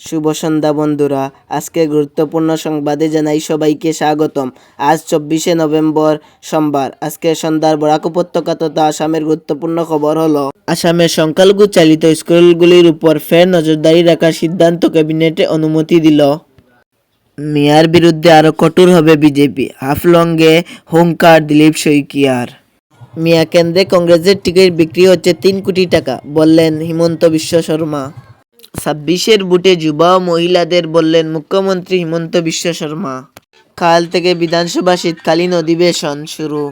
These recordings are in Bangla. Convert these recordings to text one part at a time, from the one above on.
শুভ সন্ধ্যা বন্ধুরা। আজকে গুরুত্বপূর্ণ সংবাদে জানাই সবাইকে স্বাগতম। আজ চব্বিশে নভেম্বর সোমবার। আজকে সন্ধ্যার বরাক উপত্যকা তথা আসামের গুরুত্বপূর্ণ খবর হলো, আসামের সংখ্যালঘু চালিত স্কুলগুলির উপর ফের নজরদারি রাখার সিদ্ধান্ত ক্যাবিনেটে অনুমতি দিল। মিয়ার বিরুদ্ধে আরও কঠোর হবে বিজেপি। হাফলংয়ে হুঙ্কার, দিলীপ শইকিয়ার। মিয়া কেন্দ্রে কংগ্রেসের টিকিট বিক্রি হচ্ছে তিন কোটি টাকা, বললেন হিমন্ত বিশ্ব শর্মা। ছাব্বিশের বুটে যুবা মহিলাদের বললেন, মুখ্যমন্ত্রী হিমন্ত বিশ্ব শর্মা, কাল থেকে বিধানসভা শীতকালীন অধিবেশন শুরু।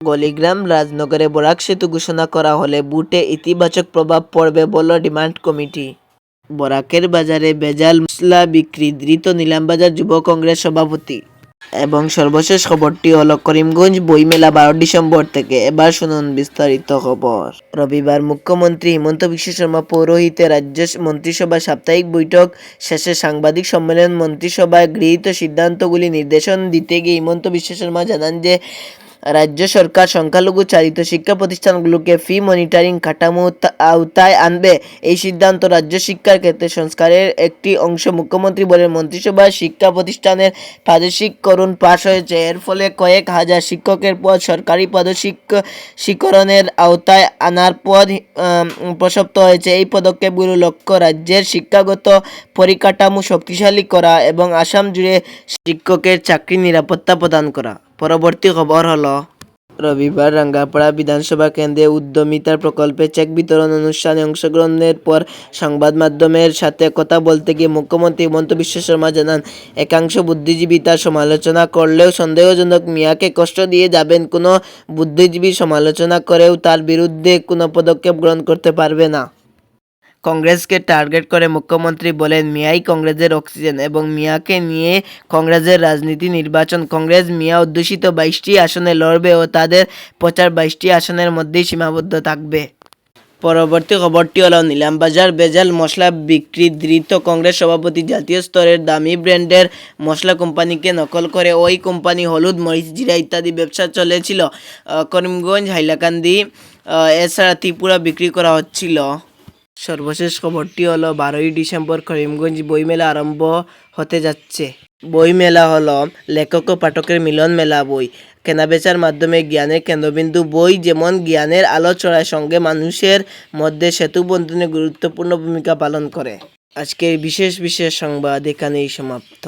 গলিগ্রাম রাজনগরে বরাক সেতু ঘোষণা করা হলে বুটে ইতিবাচক প্রভাব পড়বে বলল ডিমান্ড কমিটি। বরাকের বাজারে বেজাল মশলা বিক্রি, ধৃত নিলামবাজার যুব কংগ্রেস সভাপতি এবং সর্বশেষ খবরটি হলো, করিমগঞ্জ বইমেলা বারো ডিসেম্বর থেকে। এবার শুনুন বিস্তারিত খবর। রবিবার মুখ্যমন্ত্রী হিমন্ত বিশ্ব শর্মা পৌরোহিতে রাজ্য মন্ত্রিসভার সাপ্তাহিক বৈঠক শেষে সাংবাদিক সম্মেলন মন্ত্রিসভায় গৃহীত সিদ্ধান্তগুলি নির্দেশন দিতে গিয়ে হিমন্ত বিশ্ব শর্মা জানান যে রাজ্য সরকার সংখ্যালঘু চালিত শিক্ষা প্রতিষ্ঠানগুলোকে ফি মনিটরিং কাঠামো আওতায় আনবে। এই সিদ্ধান্ত রাজ্য শিক্ষার ক্ষেত্রে সংস্কারের একটি অংশ মুখ্যমন্ত্রী বলেন। মন্ত্রিসভায় শিক্ষা প্রতিষ্ঠানের প্রাদেশিককরণ পাশ হয়েছে। এর ফলে কয়েক হাজার শিক্ষকের পদ সরকারি পদশিক শিক্ষরণের আওতায় আনার পদ প্রসপ্ত হয়েছে। এই পদক্ষেপগুলো লক্ষ্য রাজ্যের শিক্ষাগত পরিকাঠামো শক্তিশালী করা এবং আসাম জুড়ে শিক্ষকের চাকরি নিরাপত্তা প্রদান করা। পরবর্তী খবর হলো, রবিবার রাঙ্গাপাড়া বিধানসভা কেন্দ্রে উদ্যমিতার প্রকল্পে চেক বিতরণ অনুষ্ঠানে অংশগ্রহণের পর সংবাদ মাধ্যমের সাথে কথা বলতে গিয়ে মুখ্যমন্ত্রী হিমন্ত বিশ্ব শর্মা জানান, একাংশ বুদ্ধিজীবী তার সমালোচনা করলেও সন্দেহজনক মিয়াকে কষ্ট দিয়ে যাবেন কোনো বুদ্ধিজীবী সমালোচনা করেও তার বিরুদ্ধে কোনো পদক্ষেপ গ্রহণ করতে পারবে না। কংগ্রেসকে টার্গেট করে মুখ্যমন্ত্রী বলেন, মিয়াই কংগ্রেসের অক্সিজেন এবং মিয়াকে নিয়ে কংগ্রেসের রাজনীতি নির্বাচন। কংগ্রেস মিয়া অধ্যুষিত বাইশটি আসনে লড়বে ও তাদের প্রচার বাইশটি আসনের মধ্যেই সীমাবদ্ধ থাকবে। পরবর্তী খবরটি হলো, নিলামবাজার বেজাল মশলা বিক্রি ধৃত কংগ্রেস সভাপতি জাতীয় স্তরের দামি ব্র্যান্ডের মশলা কোম্পানিকে নকল করে ওই কোম্পানি হলুদ, মরিচ, জিরা ইত্যাদি ব্যবসা চলেছিল। করিমগঞ্জ, হাইলাকান্দি এছাড়া ত্রিপুরা বিক্রি করা হচ্ছিল। সর্বশেষ খবরটি হলো, বারোই ডিসেম্বর করিমগঞ্জ বইমেলা আরম্ভ হতে যাচ্ছে। বইমেলা হলো, লেখক ও পাঠকের মিলন মেলা বই। কেনাবেচার মাধ্যমে জ্ঞানের কেন্দ্রবিন্দু বই যেমন জ্ঞানের আলো ছড়ায়, সঙ্গে মানুষের মধ্যে সেতু বন্ধনে গুরুত্বপূর্ণ ভূমিকা পালন করে। আজকের বিশেষ বিশেষ সংবাদ এখানেই সমাপ্ত।